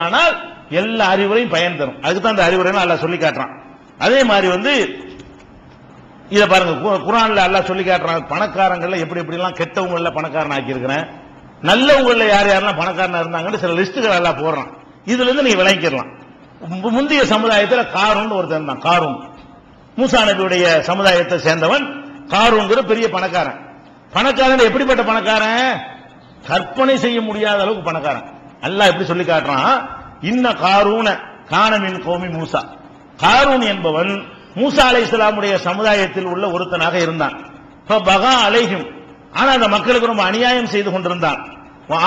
ஆனால் எல்லா அறிவுரையும் பயன் தரும். அதுக்கு தான் அந்த அறிவுரை அல்லாஹ் சொல்லி காட்டுறான். அதே மாதிரி வந்து இத பாருங்க கு- குர்ஆன்ல அல்லாஹ் சொல்லி காட்டுறான் பணக்காரங்கள்ல எப்படி எப்படி எல்லாம் கெட்டவங்கள பணக்காரன் ஆக்கியிருக்கிறேன் நல்லவங்கள யார் யாரெல்லாம் பணக்காரனா இருந்தாங்கன்னு சில லிஸ்ட்டுகள் எல்லாம் போடுறான். இதுல இருந்து நீங்க விளங்கிக்கலாம் முந்தைய சமுதாயத்துல காரூன் ஒருத்தன் இருந்தான் காரூன். மூசா நபியுடைய சமுதாயத்தை சேர்ந்தவன் காரூங்கிற பெரிய பணக்காரன். பணக்காரன் எப்படிப்பட்ட பணக்காரன்? கற்பனை செய்ய முடியாத அளவுக்கு பணக்காரன். அல்லாஹ் எப்படி சொல்லி காட்டுறான்? இன்ன காரூன காணமின் கோமி மூசா. காரூன் என்பவன் மூசா அலை இஸ்லாமுடைய சமுதாயத்தில் உள்ள ஒருத்தனாக இருந்தான். பகா அலைகும் ஆனா அந்த மக்களுக்கு ரொம்ப அநியாயம் செய்து கொண்டிருந்தான்.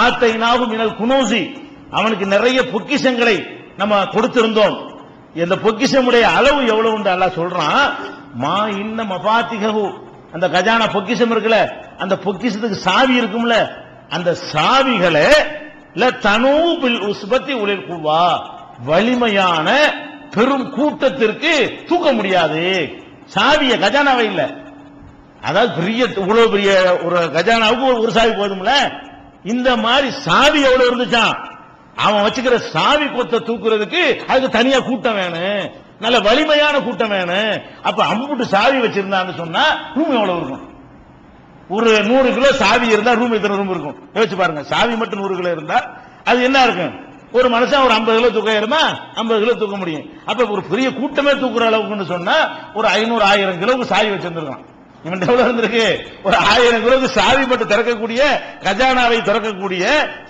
ஆத்தைனாகும் மினல் குனூசி. அவனுக்கு நிறைய பொக்கிஷங்களை நம்ம கொடுத்திருந்தோம். இந்த பொக்கிஷமுடைய அளவு எவ்வளவு என்று அல்லாஹ் சொல்றான்? மா இன்ன மபாத்திகவு அந்த கஜானா பொக்கிஷம் இருக்குல்ல அந்த பொக்கிஷத்துக்கு சாவி இருக்கும்ல அந்த சாவிகளை தனூபில் உஸ்பத்தி உளிர் குவா வலிமையான பெரும் கூட்டத்திற்கு தூக்க முடியாது. சாவிய கஜானாவை இல்ல. அதாவது பெரிய இவ்வளவு பெரிய ஒரு கஜானாவுக்கு ஒரு- ஒரு சாவி போதும்ல? இந்த மாதிரி சாவி எவ்வளவு இருந்துச்சான் அவன் வச்சுக்கிற சாவி கொத்த தூக்குறதுக்கு அதுக்கு தனியா கூட்டம் வேணும். நல்ல வலிமையான கூட்டம் வேணும். அப்ப அம்புட்டு சாவி வச்சிருந்தான்னு சொன்னா ரூம் எவ்வளவு இருக்கும்? ஒரு நூறு கிலோ சாவி இருந்தா ரூம் எத்தனை ரூம் இருக்கும். யோசிச்சு பாருங்க. சாவி மட்டும் நூறு கிலோ இருந்தா அது என்ன இருக்கும்? ஒரு மனுஷன் ஒரு 50 கிலோ தூக்க ஏறுமா 50 கிலோ தூக்க முடியும். அப்ப ஒரு பெரிய கூட்டமே தூக்குற அளவுக்குன்னு சொன்னா ஒரு ஐநூறு ஆயிரம் கிலோவுக்கு சாவி வச்சிருந்திருக்கான் இவன் எவ்வளவு இருந்திருக்கு? ஒரு ஆயிரம் கிலோவுக்கு சாவி மட்டும் திறக்கக்கூடிய கஜானாவை திறக்கக்கூடிய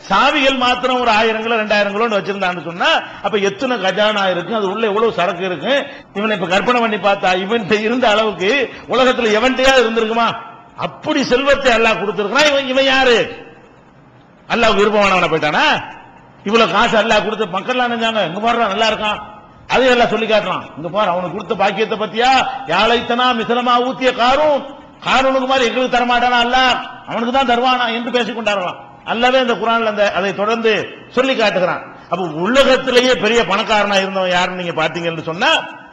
சாவிகள் மாத்திரம் ஒரு ஆயிரம் கிலோ ரெண்டாயிரம் கிலோன்னு வச்சிருந்தான்னு சொன்னா அப்ப எத்தனை கஜானா இருக்கு? அது உள்ள எவ்வளவு சரக்கு இருக்கு? இவனை இப்ப கற்பனை பண்ணி பார்த்தா இவன் இருந்த அளவுக்கு உலகத்துல எவன்கிட்டயாவது இருந்திருக்குமா? அப்படி செல்வத்தை அல்லாஹ் கொடுத்திருக்கிறான். இவன் இவன் யாரு? அல்லாஹ் விருப்பமானவன போயிட்டானா? இவ்வளவு காசு அல்லாஹ் கொடுத்து மக்கள்லாம் நினைஞ்சாங்க இங்க பாரு நல்லா இருக்கான். அதையும் எல்லாம் சொல்லி காட்டுறான். இங்க பாரு அவனுக்கு கொடுத்த பாக்கியத்தை பத்தியா? யாழைத்தனா மிசனமா ஊத்திய காரும் காரூனுக்கு மாதிரி எங்களுக்கு தரமாட்டானா அல்ல அவனுக்கு தான் தருவானா? என்று பேசிக் கொண்டாடலாம் அல்லவே இந்த குரான்ல அந்த அதை தொடர்ந்து சொல்லி காட்டுகிறான். அப்ப உலகத்திலேயே பெரிய பணக்காரனா இருந்தவன் யாருன்னு நீங்க பாத்தீங்கன்னு சொன்னா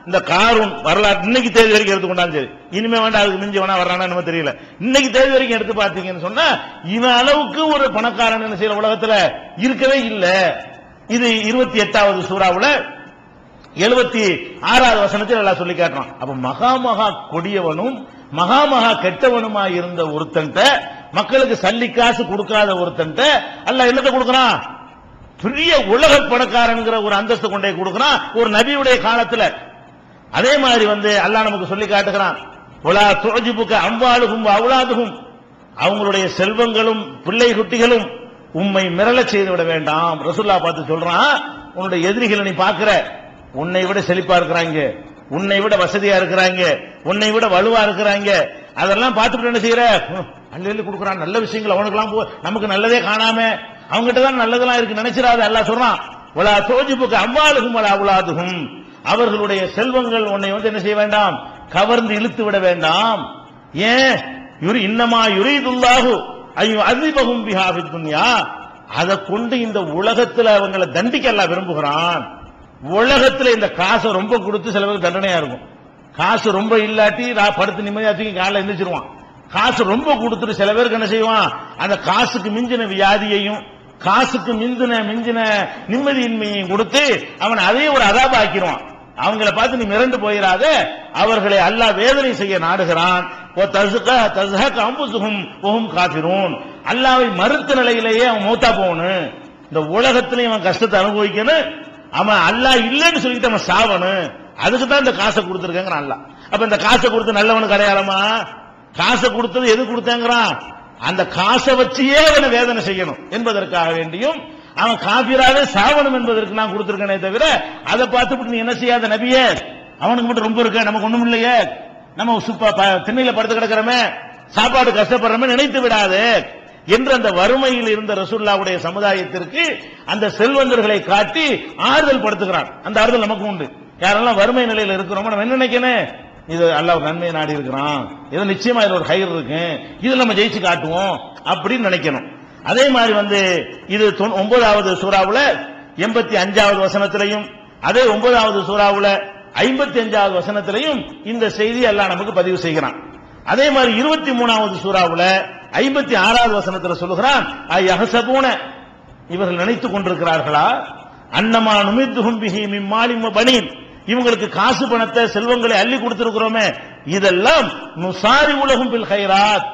இந்த காரூன் வரலாற்று இன்னைக்கு தேதி வரைக்கும் எடுத்துக்கொண்டாலும் சரி. இனிமே வேண்டாம் அதுக்கு மிஞ்சி வேணா வர்றானா நம்ம தெரியல. இன்னைக்கு தேதி வரைக்கும் எடுத்து பார்த்தீங்கன்னு சொன்னா இவன் அளவுக்கு ஒரு பணக்காரன் என்ன செய்யற உலகத்துல? இருக்கவே இல்லை. இது இருபத்தி எட்டாவது சூறாவுல எழுபத்தி ஆறாவது வசனத்தில் எல்லாம் சொல்லி காட்டுறான். அப்ப மகா மகா கொடியவனும் மகா மகா கெட்டவனுமா இருந்த ஒருத்தன்ட்ட மக்களுக்கு சல்லி காசு கொடுக்காத ஒருத்தன்ட்ட அல்ல என்னத்தை கொடுக்கறான்? பெரிய உலக பணக்காரங்கிற ஒரு அந்தஸ்து கொண்டே கொடுக்கறான். ஒரு நபியுடைய காலத்துல அதே மாதிரி வந்து அல்லாஹ் நமக்கு சொல்லி காட்டுகிறான். உலா துழஜிபுக்க அம்பாளுகும் அவுலாதுகும் அவங்களுடைய செல்வங்களும் பிள்ளை குட்டிகளும் உம்மை மிரள செய்து விட வேண்டாம். ரசுல்லா பார்த்து சொல்றான் உன்னுடைய எதிரிகளை நீ பார்க்கிற. உன்னை விட செழிப்பா இருக்கிறாங்க. உன்னை விட வசதியா இருக்கிறாங்க. உன்னை விட வலுவா இருக்கிறாங்க. அதெல்லாம் பார்த்துட்டு என்ன செய்யற? அள்ளி கொடுக்குறான். நல்ல விஷயங்கள் அவனுக்கெல்லாம் போ- நமக்கு நல்லதே காணாம. அவங்ககிட்ட தான் நல்லதெல்லாம் இருக்கு. நினைச்சிடாத. அல்ல சொல்றான் உலா தோஜிபுக்கு அம்பாளுகும் வலா உலாதுகும் அவர்களுடைய செல்வங்கள் உன்னை வந்து என்ன செய்ய வேண்டாம்? கவர்ந்து இழுத்து விட வேண்டாம். ஏன்? யுரி இன்னமா யுரீதுல்லாஹு ஐயோ அதிபகும் பிஹாபி துன்யா. அதை கொண்டு இந்த உலகத்தில் அவங்களை தண்டிக்க எல்லாம் விரும்புகிறான். உலகத்தில் இந்த காசை ரொம்ப கொடுத்து சில பேருக்கு தண்டனையா இருக்கும். காசு ரொம்ப இல்லாட்டி நான் படுத்து நிம்மதியா தூக்கி காலைல எழுந்திரிச்சிருவான் காசு ரொம்ப கொடுத்துட்டு சில பேருக்கு என்ன செய்வான்? அந்த காசுக்கு மிஞ்சின வியாதியையும் காசுக்கு மிஞ்சின மிஞ்சின நிம்மதியின்மையும் கொடுத்து அவன் அதே ஒரு அதாப ஆக்கிடுவான். அவங்கள பார்த்து நீ மிரண்டு போயிடாத அவர்களை அல்லாஹ் வேதனை செய்ய நாடுகிறான். ஓ தசுக காபிரூன் அல்லாவை மறுத்த நிலையிலேயே அவன் மூத்தா போகணும். இந்த உலகத்திலையும் அவன் கஷ்டத்தை அனுபவிக்கணும். அவன் அல்லாஹ் இல்லைன்னு சொல்லிட்டு அவன் சாவனு அதுக்கு தான் இந்த காசை கொடுத்துருக்கேங்கிறான் அல்லாஹ். அப்ப இந்த காசை கொடுத்து நல்லவனுக்கு அடையாளமா? காசை கொடுத்தது எது கொடுத்தேங்கிறான்? அந்த காசை வச்சியே அவனை வேதனை செய்யணும். என்பதற்காக வேண்டியும் அவன் காபிராவே சாவணும் என்பதற்கு நான் கொடுத்திருக்கேனே தவிர அதை பார்த்துட்டு நீ என்ன செய்யாத நபியே? அவனுக்கு மட்டும் ரொம்ப இருக்க நமக்கு ஒண்ணும் இல்லையே. நம்ம சுப்பா ப- திண்ணையில படுத்து கிடக்கிறோமே சாப்பாடு கஷ்டப்படுறோமே நினைத்து விடாதே. என்று அந்த வறுமையில் இருந்த ரசூல்லாவுடைய சமுதாயத்திற்கு அந்த செல்வந்தர்களை காட்டி ஆறுதல் படுத்துகிறான். அந்த ஆறுதல் நமக்கு உண்டு. யாரெல்லாம் வறுமை நிலையில் இருக்கிறோமோ நம்ம என்ன நினைக்கணும்? இது அல்லாஹ் நன்மையை நாடி இருக்கிறான். இது நிச்சயமா இது ஒரு கயிறு இருக்கு. இது நம்ம ஜெயிச்சு காட்டுவோம் அப்படின்னு நினைக்கணும். அதே மாதிரி வந்து இது ஒன்பதாவது சூறாவுல எண்பத்தி அஞ்சாவது வசனத்திலையும் அதே ஒன்பதாவது சூறாவுல ஐம்பத்தி அஞ்சாவது வசனத்திலையும் இந்த செய்தி எல்லாம் நமக்கு பதிவு செய்கிறான். அதே மாதிரி இருபத்தி மூணாவது சூறாவுல ஐம்பத்தி ஆறாவது வசனத்துல சொல்லுகிறான் ஐ இவர்கள் நினைத்துக் கொண்டிருக்கிறார்களா? அன்னமா நுமித்து பிஹி பனீன் இவங்களுக்கு காசு பணத்தை செல்வங்களை அள்ளி கொடுத்திருக்கிறோமே இதெல்லாம் நுசாரி உலகம் பில் ஹைராத்.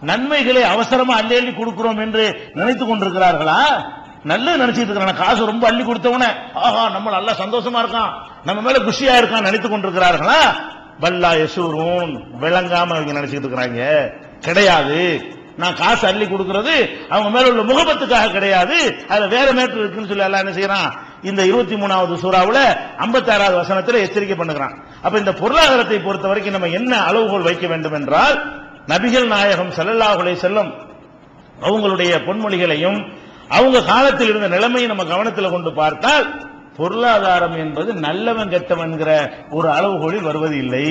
நன்மைகளை அவசரமா அள்ளி அள்ளி கொடுக்கிறோம் என்று நினைத்துக் கொண்டிருக்கிறார்களா? நல்லது நினைச்சிட்டு இருக்கிறான். காசு ரொம்ப அள்ளி கொடுத்தவன. ஆஹா நம்ம நல்லா சந்தோஷமா இருக்கான். நம்ம மேல குஷியா இருக்கான் நினைத்துக் கொண்டிருக்கிறார்களா? பல்லா யசூரும் விளங்காம அவங்க நினைச்சிட்டு இருக்கிறாங்க. கிடையாது. நான் காசு அள்ளி கொடுக்கிறது அவங்க மேல உள்ள முகபத்துக்காக கிடையாது. அதுல வேற மேட்டர் இருக்குன்னு சொல்லி எல்லாம் என்ன செய்யறான்? இந்த இருபத்தி மூணாவது சூறாவில் ஐம்பத்தி ஆறாவது வசனத்தில் எச்சரிக்கை பண்ணுகிறான். அப்ப இந்த பொருளாதாரத்தை பொறுத்த வரைக்கும் நம்ம என்ன அளவுகோல் வைக்க வேண்டும் என்றால் நபிகள் நாயகம் செல்லல்லாஹுலே செல்லும் அவங்களுடைய பொன்மொழிகளையும் அவங்க காலத்தில் இருந்த நிலைமையை நம்ம கவனத்தில் கொண்டு பார்த்தால் பொருளாதாரம் என்பது நல்லவன் கெட்டவன்கிற ஒரு அளவுகோலில் வருவது இல்லை.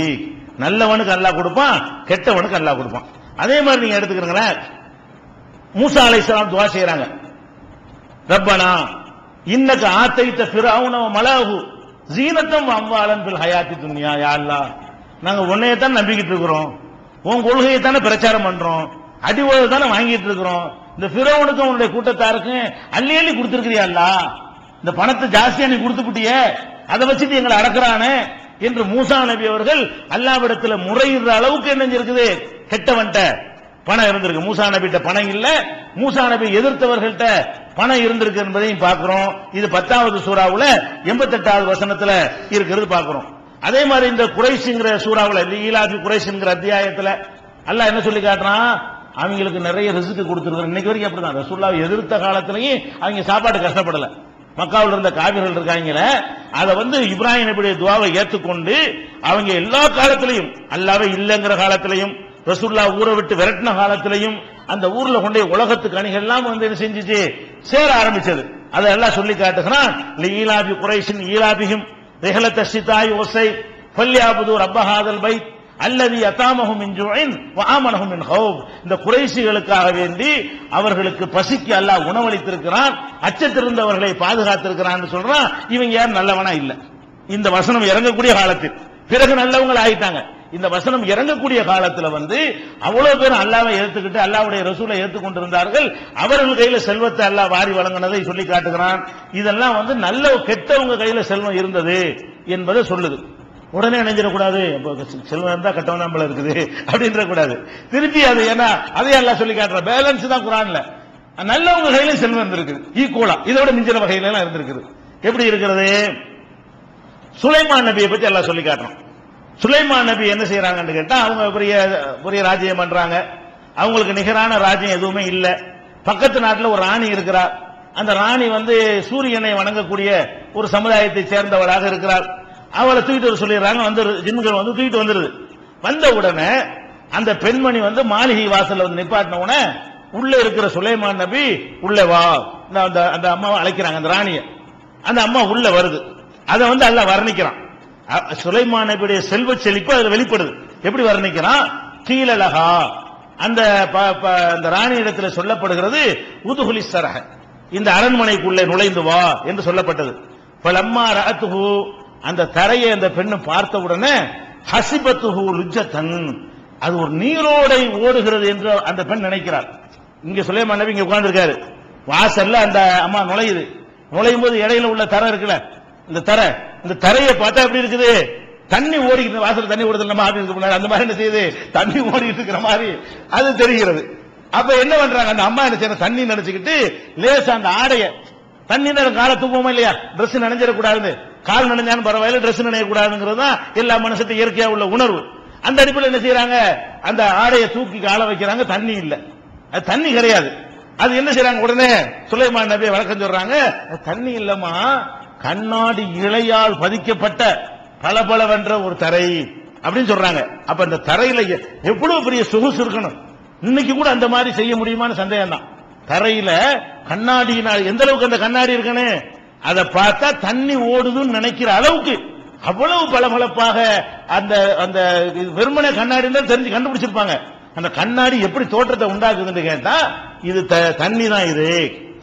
நல்லவனுக்கு அல்லா கொடுப்பான் கெட்டவனுக்கு அல்லா கொடுப்பான். அதே மாதிரி நீங்க எடுத்துக்கிறீங்களேன் மூசா அலை துவா செய்யறாங்க ரப்பனா இன்னக்கு ஆத்தைத்த ஃபிரௌன மலாகு ஜீனத்தம் அம்வாலன் பில் ஹயாத்தி துன்யா யாழ்லா நாங்க உன்னைய தான் நம்பிக்கிட்டு இருக்கிறோம். உன் கொள்கையை தானே பிரச்சாரம் பண்றோம். அடி தானே வாங்கிட்டு இருக்கிறோம். இந்த பிறவனுக்கும் உன்னுடைய கூட்டத்தாருக்கும் அள்ளி அள்ளி கொடுத்துருக்கிறியா இந்த பணத்தை ஜாஸ்தியா நீ கொடுத்துப்புட்டியே. அதை வச்சுட்டு எங்களை அடக்குறானே என்று மூசா நபி அவர்கள் அல்லாவிடத்தில் முறையிடுற அளவுக்கு என்ன இருக்குது கெட்டவன்ட்ட பணம் இருந்திருக்கு. மூசா நபிட்ட பணம் இல்ல. மூசா நபி எதிர்த்தவர்கள்ட்ட பணம் இருந்திருக்கு என்பதையும் பார்க்கிறோம். இது பத்தாவது சூறாவுல எண்பத்தெட்டாவது வசனத்துல இருக்கிறது பார்க்கிறோம். அதே மாதிரி இந்த குறைஷுங்கிற சூறாவுல ஈலாபி குறைஷுங்கிற அத்தியாயத்துல அல்ல என்ன சொல்லி காட்டுறான்? அவங்களுக்கு நிறைய ரிசுக்கு கொடுத்துருக்காங்க இன்னைக்கு வரைக்கும் அப்படிதான். ரசூல்லாவை எதிர்த்த காலத்திலையும் அவங்க சாப்பாடு கஷ்டப்படல. மக்காவில் இருந்த காவிர்கள் இருக்காங்கள அதை வந்து இப்ராஹிம் நபியுடைய துவாவை ஏற்றுக்கொண்டு அவங்க எல்லா காலத்திலையும் அல்லாவே இல்லைங்கிற காலத்திலையும் ரசுல்லா ஊரை விட்டு விரட்டின காலத்திலையும் அந்த ஊர்ல கொண்டே உலகத்துக்கு அணிகள் எல்லாம் வந்து என்ன செஞ்சுச்சு? சேர ஆரம்பிச்சது. அதெல்லாம் சொல்லி காட்டுகிறான்? ஈலாபி குறைஷின் ஈலாபிகும் ரெஹலத்த சிதாய் ஓசை பல்யாபுது ரப்பஹாதல் பை அல்லது அத்தாமகும் இன்ஜுவின் வாமனகும் இன் ஹவுப் இந்த குறைசிகளுக்காக வேண்டி அவர்களுக்கு பசிக்கு அல்லாஹ் உணவளித்திருக்கிறான் அச்சத்திருந்தவர்களை பாதுகாத்திருக்கிறான் சொல்றான். இவங்க யார் நல்லவனா இல்ல. இந்த வசனம் இறங்கக்கூடிய காலத்தில். பிறகு நல்லவங்க ஆயிட்டாங்க இந்த வசனம் இறங்கக்கூடிய காலத்துல வந்து அவ்வளவு பேர் அல்லாவை ஏத்துக்கிட்டு அல்லாவுடைய ரசூலை ஏத்துக்கொண்டிருந்தார்கள். அவர்கள் கையில செல்வத்தை அல்லாஹ் வாரி வழங்கினதை சொல்லி காட்டுகிறான். இதெல்லாம் வந்து நல்ல கெட்டவங்க கையில செல்வம் இருந்தது என்பதை சொல்லுது. உடனே நினைஞ்சிடக்கூடாது. செல்வம் இருந்தா கட்டவன் நம்மள இருக்குது. அப்படின்ற கூடாது திருப்பி அது ஏன்னா அதையும் எல்லாம் சொல்லி காட்டுற பேலன்ஸ் தான் குரான்ல. நல்லவங்க கையில செல்வம் இருந்திருக்கு. ஈக்குவலா இதோட மிஞ்சின வகையில எல்லாம் இருந்திருக்குது. எப்படி இருக்கிறது? சுலைமான் நபியை பத்தி எல்லாம் சொல்லி காட்டுறோம் சுலைமான் நபி என்ன செய்யறாங்கன்னு கேட்டா அவங்க பெரிய பெரிய ராஜ்யம் பண்றாங்க. அவங்களுக்கு நிகரான ராஜ்யம் எதுவுமே இல்லை. பக்கத்து நாட்டில் ஒரு ராணி இருக்கிறார். அந்த ராணி வந்து சூரியனை வணங்கக்கூடிய ஒரு சமுதாயத்தை சேர்ந்தவளாக இருக்கிறார். அவளை தூக்கிட்டு வர சொல்லிடுறாங்க வந்து ஜின்கள் வந்து தூக்கிட்டு வந்துருது. வந்த உடனே அந்த பெண்மணி வந்து மாளிகை வாசல்ல வந்து நிப்பாட்டின உடனே உள்ள இருக்கிற சுலைமான் நபி உள்ள வா. இந்த அந்த அந்த அம்மாவை அழைக்கிறாங்க அந்த ராணியை. அந்த அம்மா உள்ள வருது. அதை வந்து அல்ல வர்ணிக்கிறான். சுலைமான் நபியுடைய செல்வ செழிப்பு அதுல வெளிப்படுது. எப்படி வர்ணிக்கிறான் கீழலகா அந்த ப- ப- அந்த ராணி இடத்துல சொல்லப்படுகிறது உதுகுலி சரக இந்த அரண்மனைக்குள்ளே நுழைந்து வா என்று சொல்லப்பட்டது. பலம்மா ரஅத்துஹு. அந்த தரையை அந்த பெண்ணு பார்த்த உடனே ஹசிபத்துகு ருஜத்தன் அது ஒரு நீரோடை ஓடுகிறது என்று அந்த பெண் நினைக்கிறார் இங்க சுலைமான் நபி இங்க உட்கார்ந்துருக்காரு. வாசல்ல அந்த அம்மா நுழையுது. நுழையும் போது இடையில உள்ள தர இருக்குல்ல இந்த தரை. இந்த தரையை பார்த்தா எப்படி இருக்குது? தண்ணி ஓடிக்கிட்டு வாசல் தண்ணி ஓடுதல் நம்ம ஆபீஸ்க்கு முன்னாடி. அந்த மாதிரி என்ன செய்யுது? தண்ணி ஓடிட்டு இருக்கிற மாதிரி அது தெரிகிறது. அப்ப என்ன பண்றாங்க? அந்த அம்மா என்ன செய்யற தண்ணி நினைச்சுக்கிட்டு லேசா அந்த ஆடைய தண்ணி நேரம் காலை தூக்குவோமா இல்லையா? ட்ரெஸ் நினைஞ்சிடக்கூடாது கால் நினைஞ்சாலும் பரவாயில்ல Dress நினையக்கூடாதுங்கிறது தான் எல்லா மனுஷத்து இயற்கையா உள்ள உணர்வு. அந்த அடிப்படையில் என்ன செய்யறாங்க? அந்த ஆடையை தூக்கி கால வைக்கிறாங்க. தண்ணி இல்ல. அது தண்ணி கிடையாது. அது என்ன செய்யறாங்க? உடனே சுலைமான் நபியை வழக்கம் சொல்றாங்க. தண்ணி இல்லம்மா. கண்ணாடி இழையால் பதிக்கப்பட்ட பளபளவென்ற ஒரு தரை அப்படின்னு சொல்றாங்க. அப்ப அந்த தரையில எவ்வளவு பெரிய சொகுசு இருக்கணும். இன்னைக்கு கூட அந்த மாதிரி செய்ய முடியுமான்னு சந்தேகம் தான் தரையில கண்ணாடியினால் எந்த அளவுக்கு அந்த கண்ணாடி இருக்கணும்? அதை பார்த்தா தண்ணி ஓடுதுன்னு நினைக்கிற அளவுக்கு அவ்வளவு பளபளப்பாக அந்த அந்த வெறுமனை கண்ணாடி தான் தெரிஞ்சு கண்டுபிடிச்சிருப்பாங்க. அந்த கண்ணாடி எப்படி தோற்றத்தை உண்டாக்குதுன்னு கேட்டா இது த- தண்ணி தான் இது.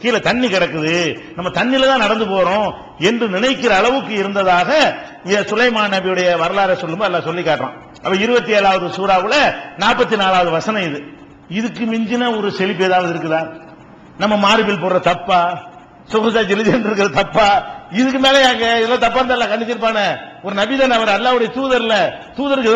கீழே தண்ணி கிடக்குது. நம்ம தண்ணியில தான் நடந்து போறோம் என்று நினைக்கிற அளவுக்கு இருந்ததாக சுலைமான் நபியுடைய வரலாறு சொல்லும்போது எல்லாம் சொல்லி காட்டுறான். அப்ப இருபத்தி ஏழாவது சூறாவுல நாற்பத்தி நாலாவது வசனம் இது. இதுக்கு மிஞ்சின ஒரு செழிப்பு ஏதாவது இருக்குதா? நம்ம மார்பில் போடுற தப்பா? சொகுசா ஜெலிஜன் இருக்கிற தப்பா? இதுக்கு மேலே அங்க இதெல்லாம் தப்பா இருந்தால கண்டிச்சிருப்பானே. ஒரு நபிதன் அவர் அல்லாவுடைய தூதர்ல. தூதருக்கு